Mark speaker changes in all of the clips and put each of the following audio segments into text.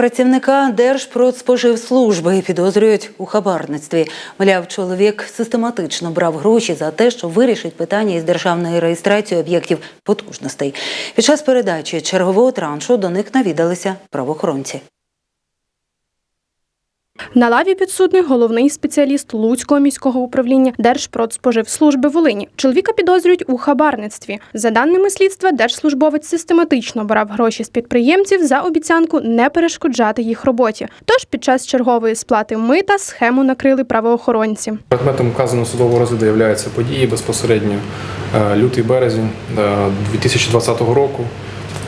Speaker 1: Працівника Держпродспоживслужби підозрюють у хабарництві. Мовляв, чоловік систематично брав гроші за те, що вирішить питання із державної реєстрації об'єктів потужностей. Під час передачі чергового траншу до них навідалися правоохоронці.
Speaker 2: На лаві підсудний головний спеціаліст Луцького міського управління Держпродспоживслужби Волині. Чоловіка підозрюють у хабарництві. За даними слідства, держслужбовець систематично брав гроші з підприємців за обіцянку не перешкоджати їх роботі. Тож під час чергової сплати мита схему накрили правоохоронці.
Speaker 3: Предметом указаного судового розгляду являються події безпосередньо е, лютий березень е, 2020 року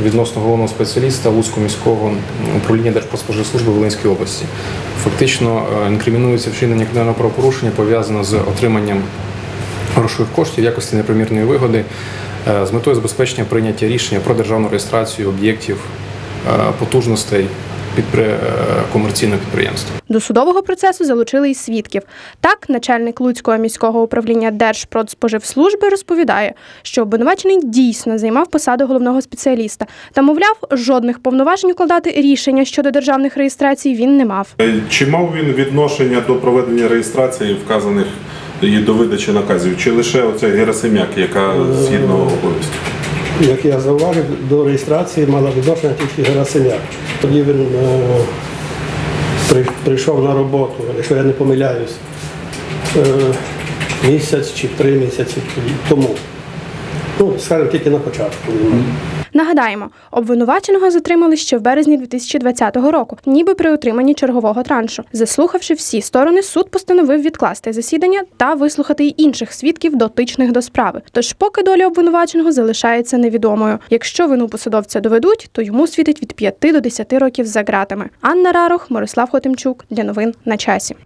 Speaker 3: відносно головного спеціаліста Луцького міського управління Держпродспоживслужби Волинської області. Фактично е, інкримінується вчинення кримінального правопорушення пов'язане з отриманням грошових коштів якості непримірної вигоди е, з метою забезпечення прийняття рішення про державну реєстрацію об'єктів е, потужностей підпри... е, комерційного підприємства.
Speaker 2: До судового процесу залучили й свідків. Так, начальник Луцького міського управління Держпродспоживслужби розповідає, що обвинувачений дійсно займав посаду головного спеціаліста та, мовляв, жодних повноважень укладати рішення щодо державних реєстрацій він не мав.
Speaker 4: Е, Чи мав він відношення до проведення реєстрації вказаних і до видачі наказів, чи лише оця Герасим'як, яка згідно обов'язків?
Speaker 5: Як я зауважив, до реєстрації мала відношення тільки Герасиняк. Тоді він е, при- прийшов на роботу, якщо я не помиляюсь, е, місяць чи три місяці тому. Ну, скажімо, тільки на початку.
Speaker 2: Нагадаємо, обвинуваченого затримали ще в березні 2020 року, ніби при отриманні чергового траншу. Заслухавши всі сторони, суд постановив відкласти засідання та вислухати й інших свідків, дотичних до справи. Тож, поки доля обвинуваченого залишається невідомою. Якщо вину посадовця доведуть, то йому світить від 5 до 10 років за ґратами. Анна Рарох, Мирослав Хотимчук для новин на часі.